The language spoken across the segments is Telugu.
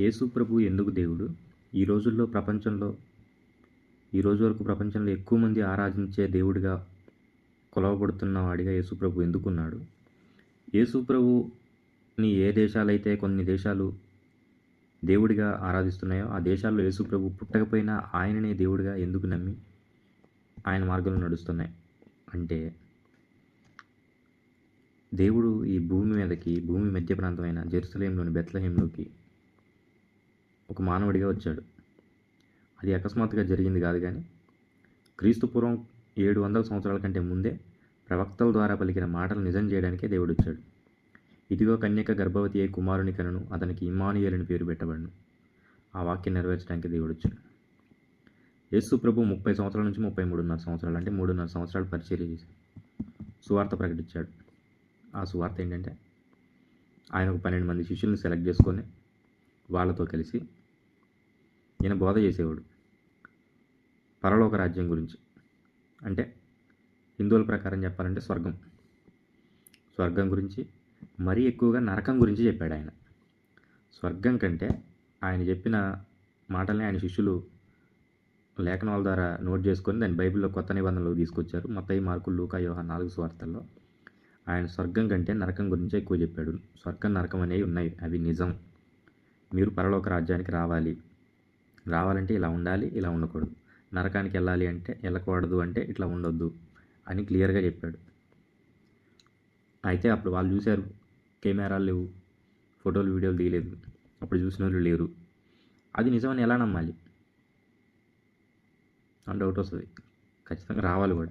యేసు ప్రభు ఎందుకు దేవుడు? ఈ రోజుల్లో ప్రపంచంలో ఈ రోజు వరకు ప్రపంచంలో ఎక్కువ మంది ఆరాధించే దేవుడిగా కొలవబడుతున్న వాడిగా యేసు ప్రభు ఎందుకున్నాడు? యేసు ప్రభుని ఏ దేశాలైతే కొన్ని దేశాలు దేవుడిగా ఆరాధిస్తున్నాయో ఆ దేశాల్లో యేసు ప్రభు పుట్టకపోయినా ఆయననే దేవుడిగా ఎందుకు నమ్మి ఆయన మార్గంలో నడుస్తున్నాయి? అంటే దేవుడు ఈ భూమి మీదకి భూమి మధ్య ప్రాంతమైన జెరూసలేంలోని బెత్లహేంలోకి ఒక మానవుడిగా వచ్చాడు. అది అకస్మాత్తుగా జరిగింది కాదు కానీ క్రీస్తు పూర్వం ఏడు వందల సంవత్సరాల కంటే ముందే ప్రవక్తల ద్వారా పలికిన మాటలు నిజం చేయడానికే దేవుడు వచ్చాడు ఇదిగో కన్యక గర్భవతి అయి కుమారుని కనను అతనికి ఇమానుయేలని పేరు పెట్టబడను. ఆ వాక్యం నెరవేర్చడానికి దేవుడు వచ్చాడు యేసు ప్రభు ముప్పై సంవత్సరాల నుంచి ముప్పై మూడున్నర సంవత్సరాలు అంటే మూడున్నర సంవత్సరాలు పరిచర్య చేశాడు. సువార్త ప్రకటించాడు. ఆ సువార్త ఏంటంటే ఆయన ఒక పన్నెండు మంది శిష్యులను సెలెక్ట్ చేసుకొని వాళ్ళతో కలిసి ఈయన బోధ చేసేవాడు. పరలోక రాజ్యం గురించి. అంటే హిందువుల ప్రకారం చెప్పాలంటే స్వర్గం. స్వర్గం గురించి మరీ ఎక్కువగా నరకం గురించి చెప్పాడు ఆయన. స్వర్గం కంటే ఆయన చెప్పిన మాటల్ని ఆయన శిష్యులు లేఖనాల ద్వారా నోట్ చేసుకొని దాన్ని బైబిల్లో కొత్త నిబంధనలు తీసుకొచ్చారు. మొత్తం మార్కులు లూకా యోహ నాలుగు స్వార్థల్లో ఆయన స్వర్గం కంటే నరకం గురించి ఎక్కువ చెప్పాడు. స్వర్గం నరకం అనేవి ఉన్నాయి. అవి నిజం. మీరు పరలోక రాజ్యానికి రావాలి. రావాలంటే ఇలా ఉండాలి ఇలా ఉండకూడదు. నరకానికి వెళ్ళాలి అంటే వెళ్ళకూడదు అంటే ఇట్లా ఉండొద్దు అని క్లియర్గా చెప్పాడు. అయితే అప్పుడు వాళ్ళు చూశారు కెమెరాలు లేవు ఫోటోలు వీడియోలు తీయలేదు అప్పుడు చూసిన వాళ్ళు లేరు. అది నిజమని ఎలా నమ్మాలి? అని డౌట్ వస్తుంది. ఖచ్చితంగా రావాలి కూడా.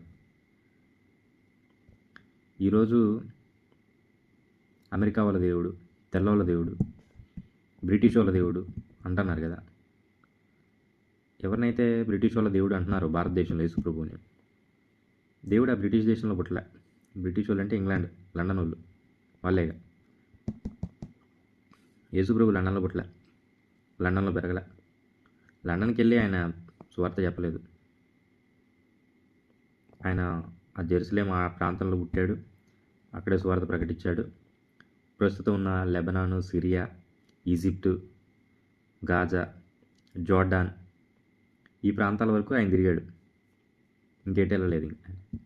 ఈరోజు అమెరికా వాళ్ళ దేవుడు తెల్లవాళ్ళ దేవుడు బ్రిటిష్ వాళ్ళ దేవుడు అంటున్నారు కదా. ఎవరినైతే బ్రిటిష్ వాళ్ళ దేవుడు అంటున్నారో భారతదేశంలో యేసుప్రభుని దేవుడు ఆ బ్రిటిష్ దేశంలో పుట్టలే. బ్రిటిష్ వాళ్ళు అంటే ఇంగ్లాండ్ లండన్ వాళ్ళు. వాళ్ళేగా. యేసుప్రభు లండన్లో పుట్టలే. లండన్లో పెరగలే. లండన్కి వెళ్ళి ఆయన సువార్త చెప్పలేదు. ఆయన ఆ జెరూసలేం ఆ ప్రాంతంలో పుట్టాడు. అక్కడే సువార్త ప్రకటించాడు. ప్రస్తుతం ఉన్న Lebanon Syria Egypt Gaza Jordan ఈ ప్రాంతాల వరకు ఆయన తిరిగాడు. ఇంకేటి వెళ్ళలేదు ఇంకా.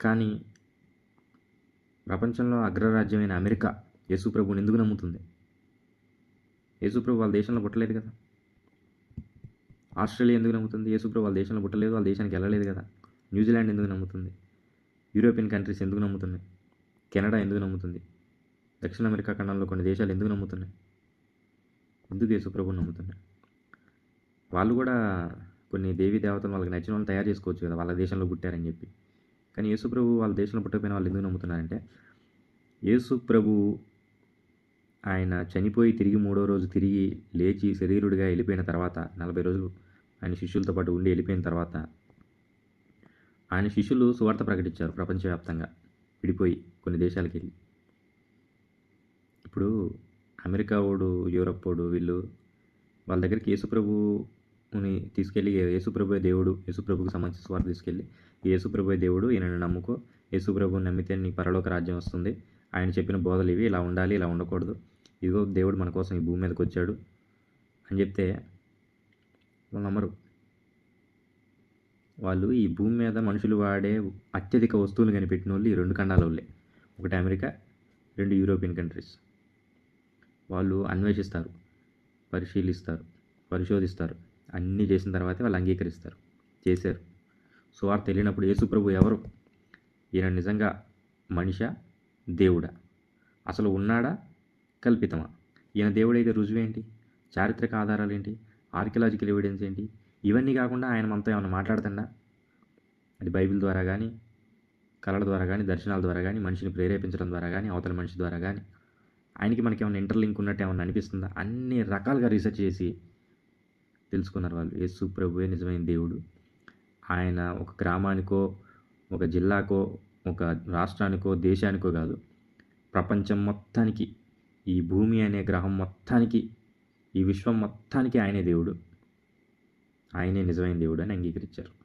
కానీ ప్రపంచంలో అగ్రరాజ్యమైన అమెరికా యేసుప్రభుని ఎందుకు నమ్ముతుంది? యేసుప్రభు వాళ్ళ దేశంలో పుట్టలేదు కదా. ఆస్ట్రేలియా ఎందుకు నమ్ముతుంది? యేసుప్రభు వాళ్ళ దేశంలో పుట్టలేదు వాళ్ళ దేశానికి వెళ్ళలేదు కదా. న్యూజిలాండ్ ఎందుకు నమ్ముతుంది? యూరోపియన్ కంట్రీస్ ఎందుకు నమ్ముతున్నాయి? కెనడా ఎందుకు నమ్ముతుంది? దక్షిణ అమెరికా ఖండంలో కొన్ని దేశాలు ఎందుకు నమ్ముతున్నాయి? ఎందుకు యేసుప్రభు నమ్ముతున్నాయి వాళ్ళు కూడా కొన్ని దేవీ దేవతలు వాళ్ళకి నచ్చిన వాళ్ళు తయారు చేసుకోవచ్చు కదా వాళ్ళ దేశంలో పుట్టారని చెప్పి. కానీ యేసుప్రభు వాళ్ళ దేశంలో పుట్టకపోయిన వాళ్ళు ఎందుకు నమ్ముతున్నారంటే యేసుప్రభు ఆయన చనిపోయి తిరిగి మూడో రోజు తిరిగి లేచి శరీరుడిగా వెళ్ళిపోయిన తర్వాత నలభై రోజులు ఆయన శిష్యులతో పాటు ఉండి వెళ్ళిపోయిన తర్వాత ఆయన శిష్యులు సువార్త ప్రకటించారు ప్రపంచవ్యాప్తంగా విడిపోయి కొన్ని దేశాలకు వెళ్ళి. ఇప్పుడు అమెరికా వాడు యూరప్ వాడు వీళ్ళు వాళ్ళ దగ్గరికి యేసుప్రభు తీసుకెళ్ళి యేసుప్రభు దేవుడు యేసుప్రభుకు సంబంధించిన స్వార్థ తీసుకెళ్ళి యేసుప్రభు దేవుడు ఈయనను నమ్ముకో. యేసుప్రభుని నమ్మితే నీ పరలోక రాజ్యం వస్తుంది. ఆయన చెప్పిన బోధలు ఇవి ఇలా ఉండాలి ఇలా ఉండకూడదు. ఇదిగో దేవుడు మన కోసం ఈ భూమి మీదకి వచ్చాడు అని చెప్తే వాళ్ళు నమ్మరు. వాళ్ళు ఈ భూమి మీద మనుషులు వాడే అత్యధిక వస్తువులు కనిపెట్టిన వాళ్ళు ఈ రెండు ఖండాల వాళ్ళే. ఒకటి అమెరికా రెండు యూరోపియన్ కంట్రీస్. వాళ్ళు అన్వేషిస్తారు పరిశీలిస్తారు పరిశోధిస్తారు. అన్నీ చేసిన తర్వాతే వాళ్ళు అంగీకరిస్తారు. చేశారు. సో వెళ్ళినప్పుడు యేసుప్రభు ఎవరు? ఈయన నిజంగా మనిషా? దేవుడా? అసలు ఉన్నాడా? కల్పితమా? ఈయన దేవుడైతే రుజువేంటి చారిత్రక ఆధారాలు ఏంటి? ఆర్కియలాజికల్ ఎవిడెన్స్ ఏంటి? ఇవన్నీ కాకుండా ఆయన మనతో ఏమైనా మాట్లాడుతుందా అది బైబిల్ ద్వారా కానీ కళల ద్వారా కానీ దర్శనాల ద్వారా కానీ మనిషిని ప్రేరేపించడం ద్వారా కానీ అవతల మనిషి ద్వారా కానీ ఆయనకి మనకి ఏమైనా ఇంటర్లింక్ ఉన్నట్టు ఏమైనా అనిపిస్తుందా? అన్ని రకాలుగా రీసెర్చ్ చేసి తెలుసుకున్నారు వాళ్ళు. యేసు ప్రభువే నిజమైన దేవుడు. ఆయన ఒక గ్రామానికో ఒక జిల్లాకో ఒక రాష్ట్రానికో దేశానికో కాదు. ప్రపంచం మొత్తానికి ఈ భూమి అనే గ్రహం మొత్తానికి ఈ విశ్వం మొత్తానికి ఆయనే దేవుడు. ఆయనే నిజమైన దేవుడు అని అంగీకరించారు.